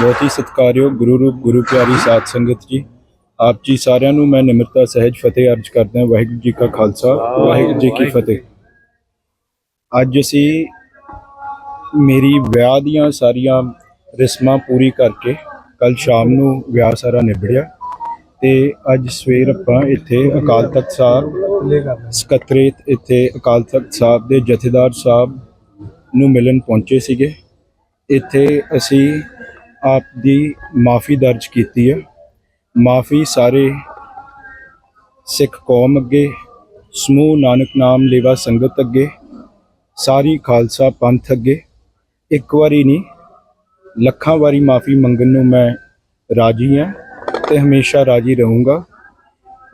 ਬਹੁਤ ਹੀ ਸਤਿਕਾਰਯੋਗ ਗੁਰੂ ਰੂਪ ਗੁਰੂ ਪਿਆਰੀ ਸਾਧ ਸੰਗਤ ਜੀ। ਆਪ ਜੀ ਸਾਰਿਆਂ ਨੂੰ ਮੈਂ ਨਿਮਰਤਾ ਸਹਿਜ ਫਤਿਹ ਅਰਜ ਕਰਦਾ ਹਾਂ। ਵਾਹਿਗੁਰੂ ਜੀ ਕਾ ਖਾਲਸਾ ਵਾਹਿਗੁਰੂ ਜੀ ਕੀ ਫਤਿਹ। ਅੱਜ ਅਸੀਂ ਮੇਰੀ ਵਿਆਹ ਦੀਆਂ ਸਾਰੀਆਂ ਰਸਮਾਂ ਪੂਰੀ ਕਰਕੇ ਕੱਲ ਸ਼ਾਮ ਨੂੰ ਵਿਆਹ ਸਾਰਾ ਨਿਬੜਿਆ। ਤੇ ਅੱਜ ਸਵੇਰ ਆਪਾਂ ਇੱਥੇ ਅਕਾਲ ਤਖਤ ਸਾਹਿਬ ਸਕੱਤਰੇਤ ਇੱਥੇ ਅਕਾਲ ਤਖਤ ਸਾਹਿਬ ਦੇ ਜਥੇਦਾਰ ਸਾਹਿਬ ਨੂੰ ਮਿਲਣ ਪਹੁੰਚੇ ਸੀਗੇ। ਇੱਥੇ ਅਸੀਂ ਆਪ ਦੀ ਮਾਫੀ ਦਰਜ ਕੀਤੀ ਹੈ। ਮਾਫੀ ਸਾਰੇ ਸਿੱਖ ਕੌਮ ਅੱਗੇ, ਸਮੂਹ ਨਾਨਕ ਨਾਮ ਲੇਵਾ ਸੰਗਤ ਅੱਗੇ, ਸਾਰੀ ਖਾਲਸਾ ਪੰਥ ਅੱਗੇ। ਇੱਕ ਵਾਰੀ ਨਹੀਂ, ਲੱਖਾਂ ਵਾਰੀ ਮਾਫੀ ਮੰਗਣ ਨੂੰ ਮੈਂ ਰਾਜੀ ਹਾਂ ਤੇ ਹਮੇਸ਼ਾ ਰਾਜੀ ਰਹੂੰਗਾ।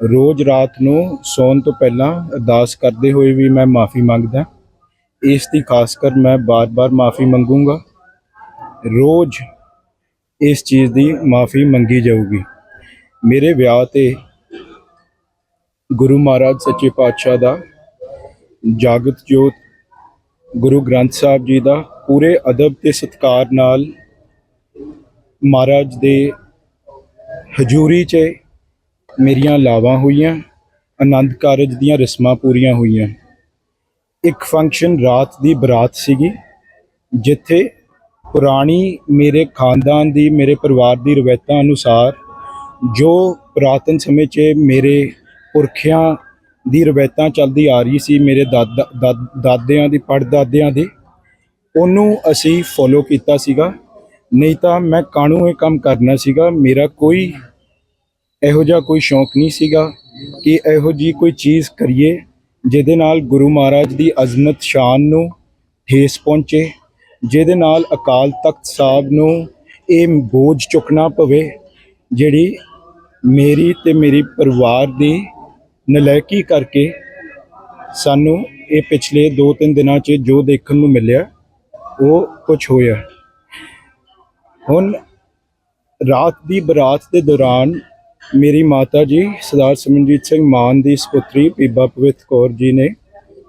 ਰੋਜ਼ ਰਾਤ ਨੂੰ ਸੌਣ ਤੋਂ ਪਹਿਲਾਂ ਅਰਦਾਸ ਕਰਦੇ ਹੋਏ ਵੀ ਮੈਂ ਮਾਫੀ ਮੰਗਦਾ ਇਸ ਦੀ ਖਾਸ ਕਰ ਮੈਂ ਬਾਰ-ਬਾਰ ਮਾਫੀ ਮੰਗੂੰਗਾ। ਰੋਜ਼ ਇਸ ਚੀਜ਼ ਦੀ ਮਾਫੀ ਮੰਗੀ ਜਾਊਗੀ। ਮੇਰੇ ਵਿਆਹ ਤੇ ਗੁਰੂ ਮਹਾਰਾਜ ਸੱਚੇ ਪਾਤਸ਼ਾਹ ਦਾ ਜਾਗਤ ਜੋਤ, ਗੁਰੂ ਗ੍ਰੰਥ ਸਾਹਿਬ ਜੀ ਦਾ ਪੂਰੇ ਅਦਬ ਤੇ ਸਤਿਕਾਰ ਨਾਲ ਮਹਾਰਾਜ ਦੇ ਹਜ਼ੂਰੀ 'ਚ ਮੇਰੀਆਂ ਲਾਵਾਂ ਹੋਈਆਂ, ਆਨੰਦ ਕਾਰਜ ਦੀਆਂ ਰਸਮਾਂ ਪੂਰੀਆਂ ਹੋਈਆਂ। ਇੱਕ ਫੰਕਸ਼ਨ ਰਾਤ ਦੀ ਬਰਾਤ ਸੀਗੀ, ਜਿੱਥੇ ਪੁਰਾਣੀ ਮੇਰੇ ਖਾਨਦਾਨ ਦੀ, ਮੇਰੇ ਪਰਿਵਾਰ ਦੀ ਰਵਾਇਤਾਂ ਅਨੁਸਾਰ ਜੋ ਪੁਰਾਤਨ ਸਮੇਂ 'ਚ ਮੇਰੇ ਪੁਰਖਿਆਂ ਦੀ ਰਵਾਇਤਾਂ ਚੱਲਦੀ ਆ ਰਹੀ ਸੀ, ਮੇਰੇ ਦਾਦਾ, ਦਾਦ- ਦਾਦਿਆਂ ਦੀ, ਪੜਦਾਦਿਆਂ ਦੀ, ਉਹਨੂੰ ਅਸੀਂ ਫੋਲੋ ਕੀਤਾ ਸੀਗਾ। ਨਹੀਂ ਤਾਂ ਮੈਂ ਕਾਣੂ ਇਹ ਕੰਮ ਕਰਨਾ ਸੀਗਾ? ਮੇਰਾ ਕੋਈ ਇਹੋ ਜਿਹਾ ਕੋਈ ਸ਼ੌਂਕ ਨਹੀਂ ਸੀਗਾ ਕਿ ਇਹੋ ਜੀ ਕੋਈ ਚੀਜ਼ ਕਰੀਏ, ਜਿਹਦੇ ਨਾਲ ਗੁਰੂ ਮਹਾਰਾਜ ਦੀ ਅਜ਼ਮਤ ਸ਼ਾਨ ਨੂੰ ਠੇਸ ਪਹੁੰਚੇ ਜਿਹਦੇ ਨਾਲ ਅਕਾਲ ਤਖਤ ਸਾਹਿਬ ਨੂੰ ਇਹ ਬੋਝ ਚੁੱਕਣਾ ਪਵੇ, ਜਿਹੜੀ ਮੇਰੀ ਤੇ ਮੇਰੀ ਪਰਿਵਾਰ ਦੀ ਨਲਾਇਕੀ ਕਰਕੇ ਸਾਨੂੰ ਇਹ ਪਿਛਲੇ 2-3 ਦਿਨਾਂ 'ਚ ਜੋ ਦੇਖਣ ਨੂੰ ਮਿਲਿਆ, ਉਹ ਕੁਝ ਹੋਇਆ। ਹੁਣ ਰਾਤ ਦੀ ਬਰਾਤ ਦੇ ਦੌਰਾਨ ਮੇਰੀ ਮਾਤਾ ਜੀ, ਸਰਦਾਰ ਸਿਮਰਨਜੀਤ ਸਿੰਘ ਮਾਨ ਦੀ ਸੁਪੁੱਤਰੀ ਬੀਬਾ ਪਵਿੱਤ ਕੌਰ ਜੀ ਨੇ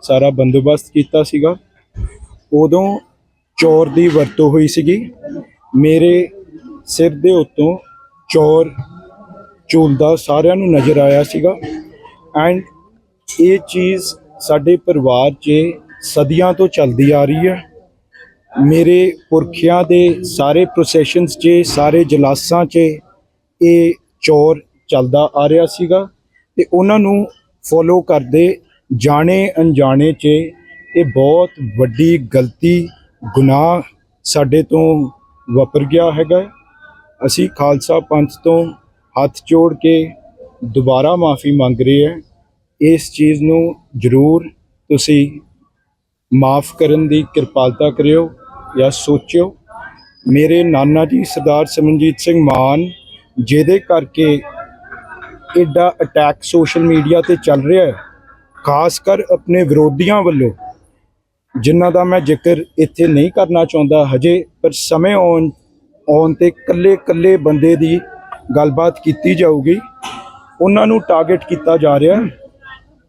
ਸਾਰਾ ਬੰਦੋਬਸਤ ਕੀਤਾ ਸੀਗਾ। ਉਦੋਂ ਚੌਰ ਦੀ ਵਰਤੋਂ ਹੋਈ ਸੀਗੀ। ਮੇਰੇ ਸਿਰ ਦੇ ਉੱਤੋਂ ਚੌਰ ਝੂਲਦਾ ਸਾਰਿਆਂ ਨੂੰ ਨਜ਼ਰ ਆਇਆ ਸੀਗਾ। ਐਂਡ ਇਹ ਚੀਜ਼ ਸਾਡੇ ਪਰਿਵਾਰ 'ਚ ਸਦੀਆਂ ਤੋਂ ਚੱਲਦੀ ਆ ਰਹੀ ਹੈ। ਮੇਰੇ ਪੁਰਖਿਆਂ ਦੇ ਸਾਰੇ ਪ੍ਰੋਸੈਸ਼ਨਸ 'ਚ, ਸਾਰੇ ਜਲਾਸਾਂ 'ਚ ਇਹ ਚੌਰ ਚੱਲਦਾ ਆ ਰਿਹਾ ਸੀਗਾ ਤੇ ਉਹਨਾਂ ਨੂੰ ਫੋਲੋ ਕਰਦੇ ਜਾਣੇ ਅਣਜਾਣੇ 'ਚ ਇਹ ਬਹੁਤ ਵੱਡੀ ਗਲਤੀ ਗੁਨਾਹ ਸਾਡੇ ਤੋਂ ਵਾਪਰ ਗਿਆ ਹੈਗਾ ਅਸੀਂ ਖਾਲਸਾ ਪੰਥ ਤੋਂ ਹੱਥ ਜੋੜ ਕੇ ਦੁਬਾਰਾ ਮਾਫੀ ਮੰਗ ਰਹੇ ਹਾਂ। ਇਸ ਚੀਜ਼ ਨੂੰ ਜ਼ਰੂਰ ਤੁਸੀਂ ਮਾਫ ਕਰਨ ਦੀ ਕਿਰਪਾਲਤਾ ਕਰਿਓ ਜਾਂ ਸੋਚਿਓ। ਮੇਰੇ ਨਾਨਾ ਜੀ ਸਰਦਾਰ ਸਿਮਰਨਜੀਤ ਸਿੰਘ ਮਾਨ, ਜਿਹਦੇ ਕਰਕੇ ਐਡਾ ਅਟੈਕ ਸੋਸ਼ਲ ਮੀਡੀਆ ਤੇ ਚੱਲ ਰਿਹਾ ਹੈ, ਖਾਸ ਕਰ ਆਪਣੇ ਵਿਰੋਧੀਆਂ ਵੱਲੋਂ ਜਿਨ੍ਹਾਂ ਦਾ ਮੈਂ ਜ਼ਿਕਰ ਇੱਥੇ ਨਹੀਂ ਕਰਨਾ ਚਾਹੁੰਦਾ ਹਜੇ, ਪਰ ਸਮੇਂ ਆਉਣ ਆਉਣ ਤੇ ਕੱਲੇ ਕੱਲੇ ਬੰਦੇ ਦੀ ਗੱਲਬਾਤ ਕੀਤੀ ਜਾਊਗੀ। ਉਹਨਾਂ ਨੂੰ ਟਾਰਗੇਟ ਕੀਤਾ ਜਾ ਰਿਹਾ।